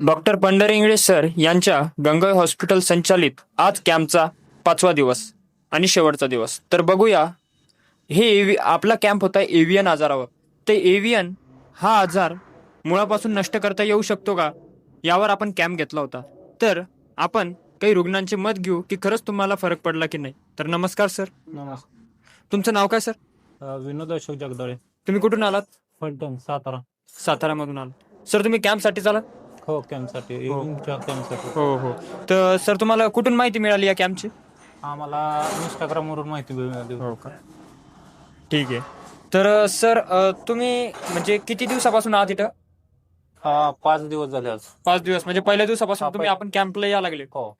Doctor Pandhari sir यांच्या Ganga hospital संचालित आज कॅम्पचा पाचवा दिवस आणि शेवटचा दिवस. तर बघूया हे एव्ही आपला कॅम्प होता एव्हियन आजारावर. ते एव्हियन हा आजार मुळापासून नष्ट करता येऊ शकतो का? यावर आपण कॅम्प घेतला होता. तर आपण काही रुग्णांचे मत घेऊ की खरंच तुम्हाला फरक पडला की नाही. तर नमस्कार सर. नमस्कार. तुमचं नाव काय सर? विनोद अशोक जगदाळे. तुम्ही कुठून आलात? फलटण सातारा. सातारामधून आलात सर तुम्ही कॅम्पसाठी चालात हो कॅम्पसाठी. हो. इव्हिनिंगच्या कॅम्पसाठी. हो हो. तर सर तुम्हाला कुठून माहिती मिळाली या कॅम्पची? आम्हाला इंस्टाग्रामवरून माहिती मिळाली. हो का? ठीक आहे. तर सर अ, तुम्ही म्हणजे किती दिवसापासून आहात इथं? हा पाच दिवस झाले आज. पाच दिवस. म्हणजे पहिल्या दिवसापासून हा, तुम्ही आपण कॅम्पला या लागले. हो.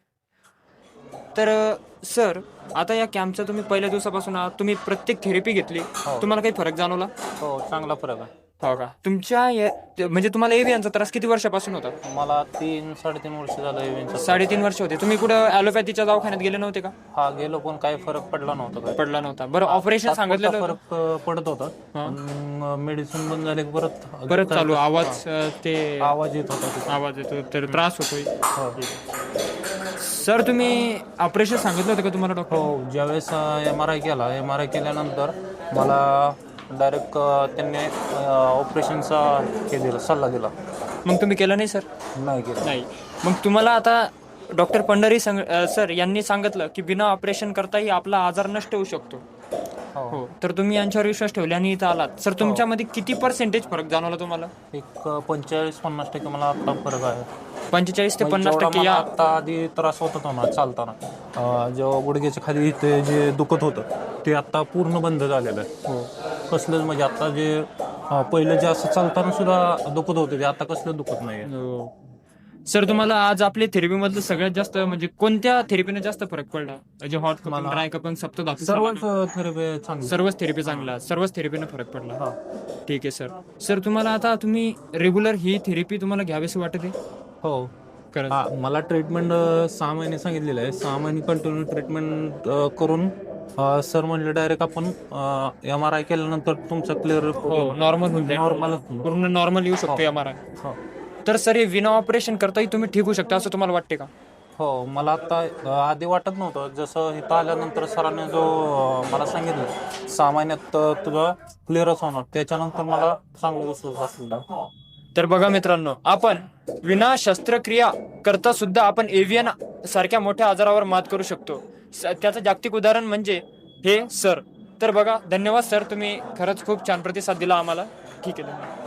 तर अ, सर आता या कॅम्पचा तुम्ही पहिल्या दिवसापासून आहात. तुम्ही प्रत्येक थेरपी घेतली. हो. तुम्हाला काही फरक जाणवला? हो चांगला फरक आहे. हो का? तुमच्या या- म्हणजे तुम्हाला एव्हियनचा त्रास किती वर्षापासून होता? मला तीन साडेतीन वर्ष झालं इव्हिनिंगचा साडेतीन वर्ष होते. तुम्ही कुठं ॲलोपॅथीच्या दवाखान्यात गेले नव्हते का? हा गेलो पण काही फरक पडला नव्हता काय पडला नव्हता. बरं ऑपरेशन सांगितलेलं होतं? फरक अ, पडत होता. हा. मेडिसिन बंद झाले की परत परत चालू. आवाज अ, ते आवाज येत होता तिथं. आवाज येतो तर त्रास होतोय. हो. सर तुम्ही ऑपरेशन सांगितलं होतं का तुम्हाला डॉक्टर हो ज्यावेळेस एम आर आय केला एम आर आय केल्यानंतर मला डायरेक्ट त्यांनी ऑपरेशनचा हे दिला सल्ला दिला. मग तुम्ही केलं नाही सर? नाही केलं. नाही. मग तुम्हाला आता डॉक्टर पंढरी सांग अ, सर यांनी सांगितलं की बिना ऑपरेशन करताही आपला आजार नष्ट होऊ शकतो. हो. हो. तर तुम्ही यांच्यावर विश्वास ठेवले आणि इथं आलात. सर तुमच्यामध्ये किती पर्सेंटेज फरक जाणवला तुम्हाला? एक पंचेचाळीस पन्नास टक्के मला आता फरक आहे. पंचेचाळीस ते पन्नास टक्के या आता आधी त्रास होत होता ना चालताना. अं, जेव्हा गुडघ्याच्या खाली ते जे दुखत होतं ते आता पूर्ण बंद झालेलं आहे. हो. कसलंच म्हणजे आता जे अं, पहिलं जे असं चालताना सुद्धा दुखत होते ते आता कसलं दुखत नाही हो. सर तुम्हाला आज आपल्या थेरपी मधलं सगळ्यात जास्त म्हणजे कोणत्या थेरपीने जास्त फरक पडला? म्हणजे हॉट मला- ड्राय कपिंग सप्तधातू सर्वच थेरपी चांगली. सर्वच थेरपी चांगला. सर्वच थेरपीने फरक पडला. हा. ठीक आहे सर. सर तुम्हाला आता तुम्ही रेग्युलर ही थेरपी तुम्हाला घ्यावीशी वाटते? हो. खरंच. हा मला ट्रीटमेंट सहा महिने सांगितलेलं आहे. सहा महिने कंटिन्यू ट्रीटमेंट करून सर म्हणले डायरेक्ट आपण एम आर आय केल्यानंतर तुमचं क्लिअर हो नॉर्मल होऊन जाईल. नॉर्मल पूर्ण नॉर्मल येऊ शकतो एम आर आय तर सर हे विना ऑपरेशन करताही तुम्ही ठीक होऊ शकता असं तुम्हाला वाटते का? हो मला आता अ, आधी वाटत नव्हतं. जसं इथं आल्यानंतर सरांनी जो अ, मला सांगितलं सहा महिन्यात अ, तुझं क्लिअरच होणार. त्याच्यानंतर मला चांगलं विश्वास बसलेला तर बघा मित्रांनो आपण विना शस्त्रक्रिया करता सुद्धा आपण एव्हियन सारख्या मोठ्या आजारावर मात करू शकतो. स- त्याचं जागतिक उदाहरण म्हणजे हे सर तर बघा धन्यवाद सर तुम्ही खरंच खूप छान प्रतिसाद दिला आम्हाला. ठीक आहे धन्यवाद.